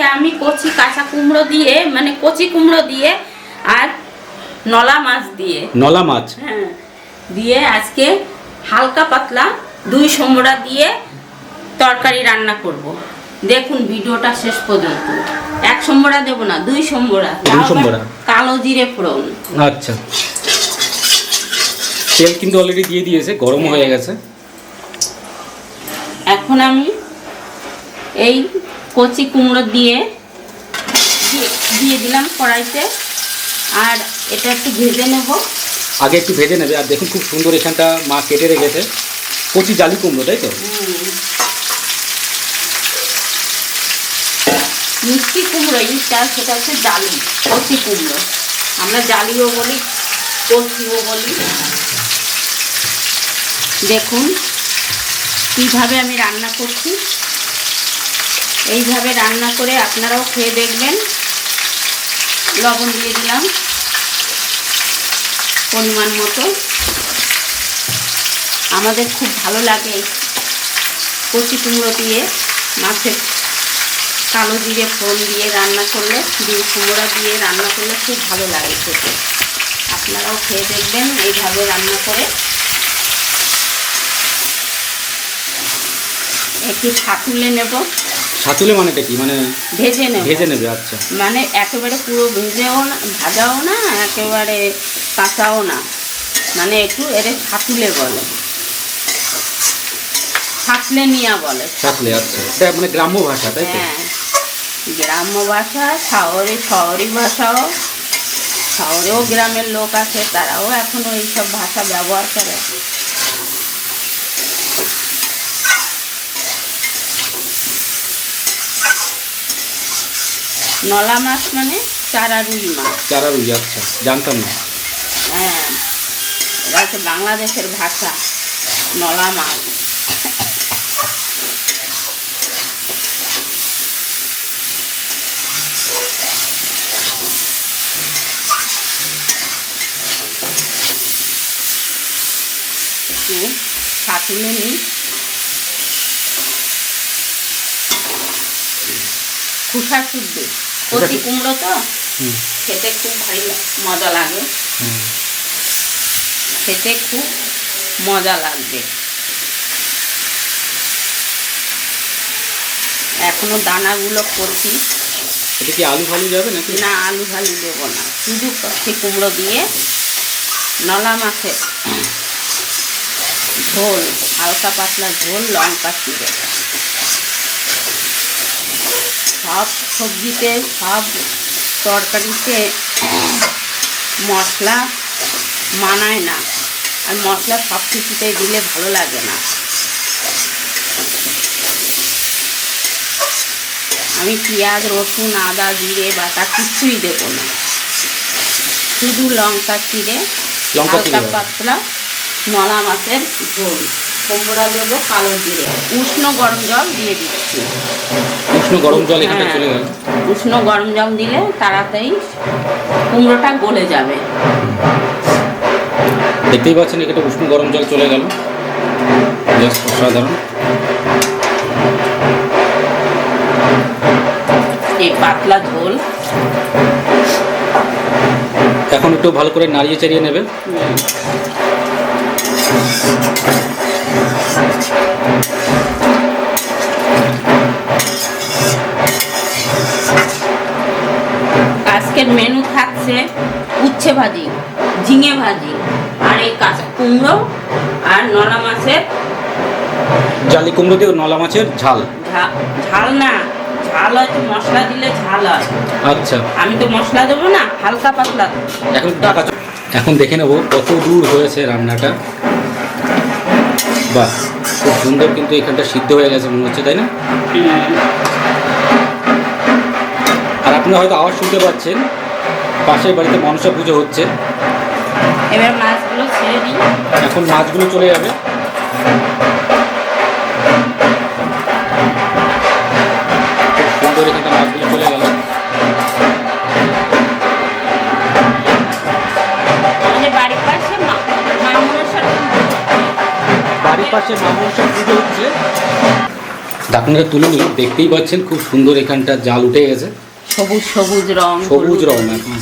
আমি কচি কাঁচা কুমড়ো দিয়ে মানে কচি কুমড়ো দিয়ে আর নলা মাছ দিয়ে। নলা মাছ? হ্যাঁ দিয়ে আজকে হালকা পাতলা দুই সমোড়া দিয়ে তরকারি রান্না করব। দেখুন ভিডিওটা শেষ পর্যন্ত। এক সম্বরা দেব না দুই সম্বরা। কালো জিরে ফোড়ন। আচ্ছা। তেল কিন্তু অলরেডি দিয়ে দিয়েছে গরম হয়ে গেছে। এখন আমি এই কচি কুমড়ো দিয়ে দিয়ে- দিলাম কড়াইতে। আর এটা একটু ভেজে নেব। আগে একটু ভেজে নেবে। আর দেখুন খুব সুন্দর এখানটা মা কেটে রেখেছে। কচি জালি কুমড়ো তাই তো? মিষ্টি কুমড়ো ইটা সেটা হচ্ছে জালি কচি কুমড়ো। আমরা জালিও বলি কচিও বলি। দেখুন কীভাবে আমি রান্না করছি। এইভাবে রান্না করে আপনারাও খেয়ে দেখবেন। লবণ দিয়ে দিলাম। পরিমাণ মতো। আমাদের খুব ভালো লাগে কচি কুমড়ো দিয়ে, মাছের কালো জিরে ফোড়ন দিয়ে রান্না করলে দিয়ে কুমড়া দিয়ে রান্না করলে খুব ভালো লাগে খেতে। আপনারাও খেয়ে দেখবেন এইভাবে রান্না করে। একটু ছাতুলে নেব। সাতুলে মানেটা কি? মানে ভেজে নেবে। ভেজে নেবে আচ্ছা। মানে একেবারে পুরো ভেজেও না ভাজাও না একেবারে কাঁচাও না। মানে একটু এর ছাতুলে বলে। ছাতলে নিয়া বলে। সাতলে আচ্ছা। এটা মানে গ্রাম্য ভাষা তাই তো? হ্যাঁ। গ্রাম্য ভাষা শহরে শহরি ভাষাও শহরেও গ্রামের লোক আছে তারাও এখনও এইসব ভাষা ব্যবহার করে। নলা মাছ মানে চারা রুই মাছ। চারা রুই আচ্ছা জানতাম না। হ্যাঁ এটা হচ্ছে বাংলাদেশের ভাষা নলা মাছ। একটু ছাতুলে নিই। খুশা শুদ্ধ। কচি কুমড়ো তো? খেতে খুব ভালো মজা লাগে। খেতে খুব মজা লাগবে। এখনও দানাগুলো করছি। এটা কি আলু ফালু যাবে নাকি? না আলু ফালু দেবো না। শুধু কচি কুমড়ো দিয়ে নলা মাছের ঝোল হালকা পাতলা ঝোল লঙ্কা চিড়ে। সব সবজিতে সব তরকারিতে মশলা মানায় না। আর মশলা সব কিছুতে দিলে ভালো লাগে না। আমি পেঁয়াজ রসুন আদা জিরে বাটা কিছুই দেবো না। শুধু লঙ্কা চিড়ে লঙ্কা হালকা পাতলা নলা মাছের ঝোল। কুমড়া দেবো কালো জিরে। উষ্ণ গরম জল দিয়ে দিচ্ছি। উষ্ণ গরম জল এখানটা হ্যাঁ। চলে গেল। উষ্ণ গরম জল দিলে তাড়াতাড়ি কুমড়োটা গলে যাবে। দেখতেই পাচ্ছেন এখানে উষ্ণ গরম জল চলে গেল। জাস্ট অসাধারণ। এই পাতলা ঝোল। এখন একটু ভালো করে নাড়িয়ে চাড়িয়ে নেবে আজকের মেনু থাকছে উচ্ছে ভাজি ঝিঙে ভাজি আর এই কাঁচা কুমড়ো আর নলা মাছের জালি কুমড়ো দিয়ে নলা মাছের ঝাল। ঝাল না ঝাল হয়তো মশলা দিলে ঝাল হয়। আচ্ছা। আমি তো মশলা দেবো না হালকা পাতলা। এখন টাকা এখন দেখে নেব কত দূর হয়েছে রান্নাটা। বাহ খুব সুন্দর কিন্তু এখানটা সিদ্ধ হয়ে গেছে মনে হচ্ছে তাই না? আপনারা হয়তো আওয়াজ শুনতে পাচ্ছেন। পাশের বাড়িতে মনসা পুজো হচ্ছে। এবার মাছগুলো ছেড়ে দিই। এখন মাছগুলো চলে যাবে। সুন্দর এখানটা মাছগুলো চলে গেল। বাড়ির পাশে পুজো। হচ্ছে। ঢাকনাটা তুলে দেখতেই পাচ্ছেন খুব সুন্দর এখানটা জাল উঠে গেছে। সবুজ সবুজ রং সবুজ রং এখন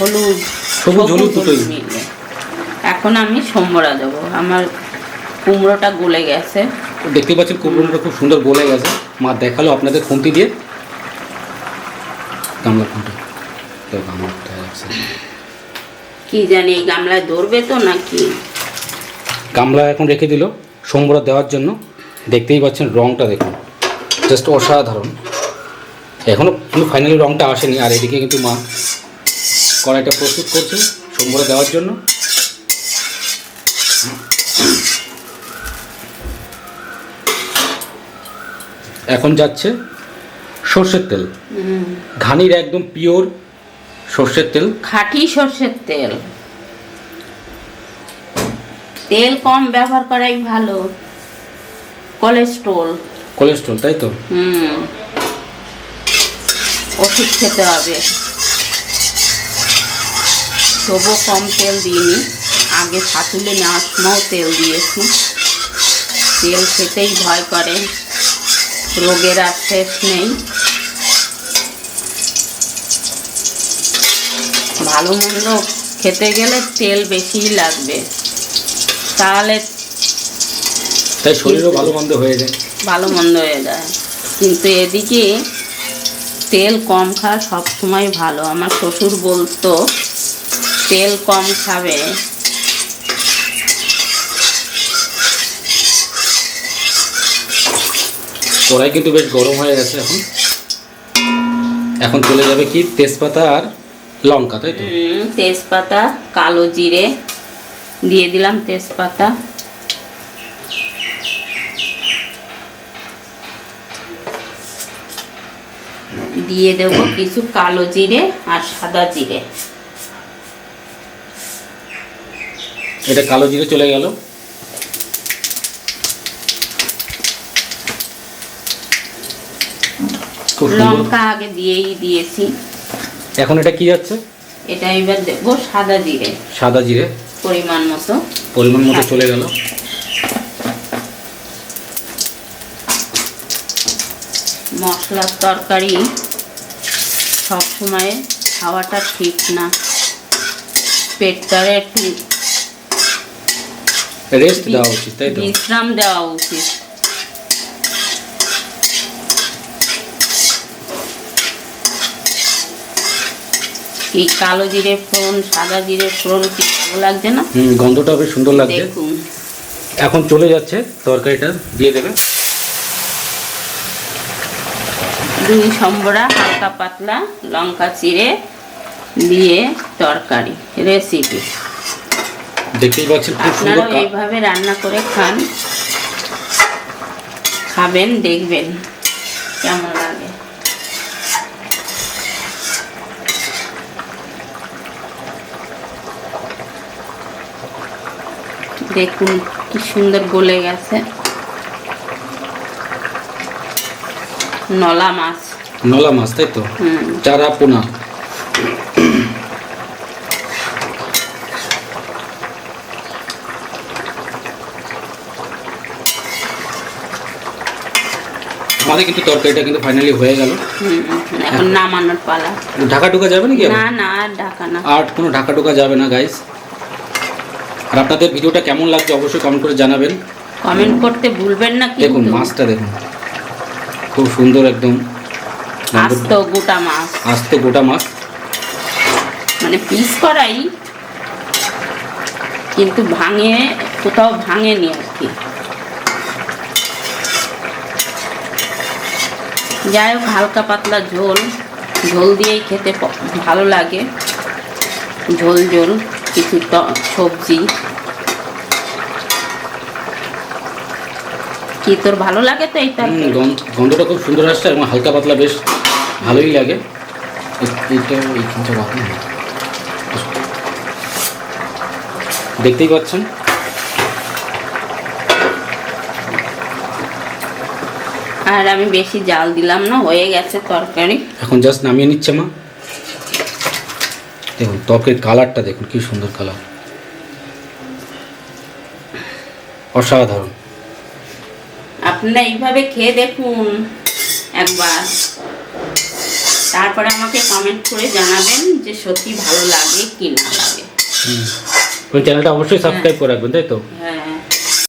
হলুদ সবুজ হলুদ দুটোই। এখন আমি সম্বরা দেবো। আমার কুমড়োটা গলে গেছে। দেখতেই পাচ্ছেন কুমড়োটা খুব সুন্দর গলে গেছে। মা দেখাল আপনাদের খুন্তি দিয়ে। গামলা কোথায় আছে? কি জানি এই গামলায় ধরবে তো নাকি? গামলা এখন রেখে দিল সম্বরা দেওয়ার জন্য। দেখতেই পাচ্ছেন রংটা দেখুন। জাস্ট অসাধারণ। এখনও কিন্তু ফাইনালি রংটা আসেনি আর এদিকে কিন্তু মা কড়াইটা প্রস্তুত করছে সম্বরা দেওয়ার জন্য। এখন যাচ্ছে সর্ষের তেল। ঘানির একদম পিওর সর্ষের তেল। খাঁটি সর্ষের তেল। তেল কম ব্যবহার করাই ভালো। কোলেস্ট্রল কোলেস্ট্রল তাই তো? হুম। ওষুধ খেতে হবে। তবুও কম তেল দিইনি। আগে ছাতুলে নেওয়ার সময়ও তেল দিয়েছি। তেল খেতেই ভয় করে। রোগের আর শেষ নেই। ভালো মন্দ খেতে গেলে তেল বেশিই লাগবে। তাহলে তাই শরীরও ভালো মন্দ হয়ে যায়। ভালো মন্দ হয়ে যায়। কিন্তু এদিকে তেল কম খাওয়া সবসময় ভালো। আমার শ্বশুর বলতো তেল কম খাবে। কড়াই কিন্তু বেশ গরম হয়ে গেছে এখন। এখন চলে যাবে কি তেজপাতা আর লঙ্কা তাই তো? তেজপাতা কালো জিরে দিয়ে দিলাম তেজপাতা। দিয়ে দেব কিছু কালো জিরে আর সাদা জিরে। এটা কালো জিরে চলে গেল। লঙ্কা আগে দিয়েই দিয়েছি। এখন এটা কি যাচ্ছে? এটা এবার দেবো সাদা জিরে। সাদা জিরে। পরিমাণ মতো। পরিমাণ মতো চলে গেল। মশলার তরকারি সবসময় খাওয়াটা ঠিক না। পেটটারে একটু রেস্ট দেওয়া উচিত তাই তো? বিশ্রাম দেওয়া উচিত। এই কালো জিরে ফোড়ন সাদা জিরে ফোড়ন কি ভালো লাগছে না? হুম গন্ধটা বেশ সুন্দর লাগছে। দেখুন। এখন চলে যাচ্ছে তরকারিটা দিয়ে দেবে। দুই সম্বরা হালকা পাতলা লঙ্কা চিড়ে দিয়ে তরকারি রেসিপি দেখতেই পাচ্ছেন খুব সুন্দর আপনারাও এইভাবে রান্না করে খান। খাবেন দেখবেন কেমন লাগে। দেখুন কি সুন্দর গলে গেছে। নলা মাছ। নলা মাছ তাই তো? চারা পোনা। আমাদের কিন্তু তরকারিটা কিন্তু ফাইনালি হয়ে গেল। এখন নামানোর পালা। ঢাকা টুকা যাবে নাকি না না আর ঢাকা না। আর কোনো ঢাকা টুকা যাবে না গাইস আর আপনাদের ভিডিওটা কেমন লাগছে অবশ্যই কমেন্ট করে জানাবেন। কমেন্ট করতে ভুলবেন না দেখুন মাছটা দেখুন। খুব সুন্দর একদম আস্ত গোটা মাছ। আস্ত গোটা মাছ। মানে পিস করাই কিন্তু ভাঙে কোথাও ভাঙেনি আর কি। যাই হোক হালকা পাতলা ঝোল। ঝোল দিয়েই খেতে ভালো লাগে। ঝোল ঝোল কিছু সবজি। কি তোর ভালো লাগে তো এই তরকারি গন্ধ- গন্ধটা খুব সুন্দর আসছে এবং হালকা পাতলা বেশ ভালোই লাগে। এইটা এইখানটা দেখতেই পাচ্ছেন। আর আমি বেশি জাল দিলাম না হয়ে গেছে তরকারি। এখন জাস্ট নামিয়ে নিচ্ছে মা। দেখুন ত্বকের কালারটা দেখুন কি সুন্দর কালার। অসাধারণ। আপনারা এইভাবে খেয়ে দেখুন একবার। তারপরে আমাকে কমেন্ট করে জানাবেন যে সত্যি ভালো লাগে কি না লাগে। চ্যানেলটা অবশ্যই সাবস্ক্রাইব করে রাখবেন তাই তো?